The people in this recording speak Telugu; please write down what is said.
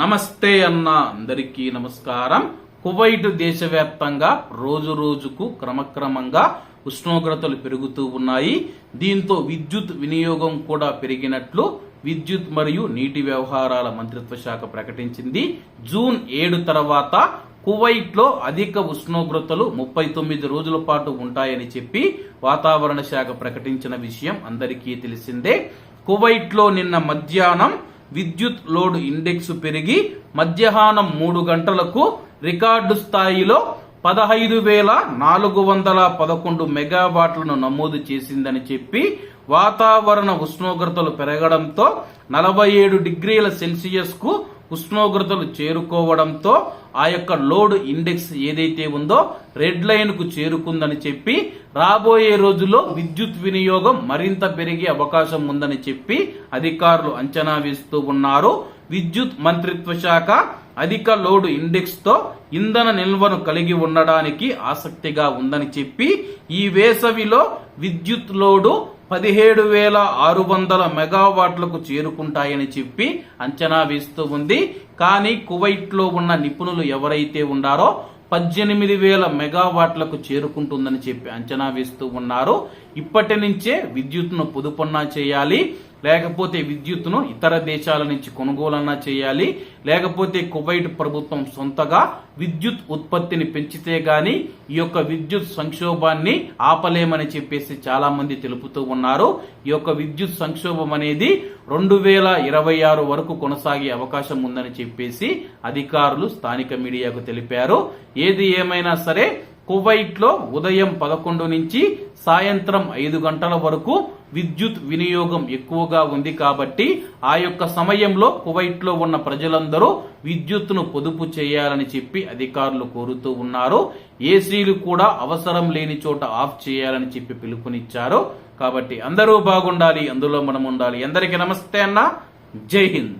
నమస్తే అన్న అందరికీ నమస్కారం. కువైట్ దేశవ్యాప్తంగా రోజు రోజుకు క్రమక్రమంగా ఉష్ణోగ్రతలు పెరుగుతూ ఉన్నాయి. దీంతో విద్యుత్ వినియోగం కూడా పెరిగినట్లు విద్యుత్ మరియు నీటి వ్యవహారాల మంత్రిత్వ శాఖ ప్రకటించింది. జూన్ ఏడు తర్వాత కువైట్లో అధిక ఉష్ణోగ్రతలు ముప్పై తొమ్మిది రోజుల పాటు ఉంటాయని చెప్పి వాతావరణ శాఖ ప్రకటించిన విషయం అందరికీ తెలిసిందే. కువైట్లో నిన్న మధ్యాహ్నం విద్యుత్ లోడ్ ఇండెక్స్ పెరిగి మధ్యాహ్నం మూడు గంటలకు రికార్డు స్థాయిలో పదహైదు వేల నాలుగు వందల పదకొండు మెగావాట్లను నమోదు చేసిందని చెప్పి వాతావరణ ఉష్ణోగ్రతలు పెరగడంతో నలభై ఏడు డిగ్రీల సెల్సియస్కు ఉష్ణోగ్రతలు చేరుకోవడంతో ఆ యొక్క లోడ్ ఇండెక్స్ ఏదైతే ఉందో రెడ్ లైన్కు చేరుకుందని చెప్పి రాబోయే రోజుల్లో విద్యుత్ వినియోగం మరింత పెరిగే అవకాశం ఉందని చెప్పి అధికారులు అంచనా వేస్తూ ఉన్నారు. విద్యుత్ మంత్రిత్వ శాఖ అధిక లోడ్ ఇండెక్స్తో ఇంధన నిల్వను కలిగి ఉండడానికి ఆసక్తిగా ఉందని చెప్పి ఈ వేసవిలో విద్యుత్ లోడు పదిహేడు వేల ఆరు వందల మెగావాట్లకు చేరుకుంటాయని చెప్పి అంచనా వేస్తూ ఉంది. కానీ కువైట్లో ఉన్న నిపుణులు ఎవరైతే ఉండారో పద్దెనిమిది వేల మెగావాట్లకు చేరుకుంటుందని చెప్పి అంచనా వేస్తూ ఉన్నారు. ఇప్పటి నుంచే విద్యుత్ను పొదుపున్నా చేయాలి. లేకపోతే విద్యుత్తును ఇతర దేశాల నుంచి కొనుగోలన్నా చేయాలి. లేకపోతే కువైట్ ప్రభుత్వం సొంతగా విద్యుత్ ఉత్పత్తిని పెంచితే గాని ఈ యొక్క విద్యుత్ సంక్షోభాన్ని ఆపలేమని చెప్పేసి చాలా మంది తెలుపుతూ ఉన్నారు. ఈ యొక్క విద్యుత్ సంక్షోభం అనేది రెండు వేల ఇరవై ఆరు వరకు కొనసాగే అవకాశం ఉందని చెప్పేసి అధికారులు స్థానిక మీడియాకు తెలిపారు. ఏది ఏమైనా సరే కువైట్లో ఉదయం పదకొండు నుంచి సాయంత్రం ఐదు గంటల వరకు విద్యుత్ వినియోగం ఎక్కువగా ఉంది కాబట్టి ఆ యొక్క సమయంలో కువైట్లో ఉన్న ప్రజలందరూ విద్యుత్తును పొదుపు చేయాలని చెప్పి అధికారులు కోరుతూ ఉన్నారు. ఏసీలు కూడా అవసరం లేని చోట ఆఫ్ చేయాలని చెప్పి పిలుపునిచ్చారు. కాబట్టి అందరూ బాగుండాలి అందులో మనం ఉండాలి అందరికీ నమస్తే అన్న. జై హింద్.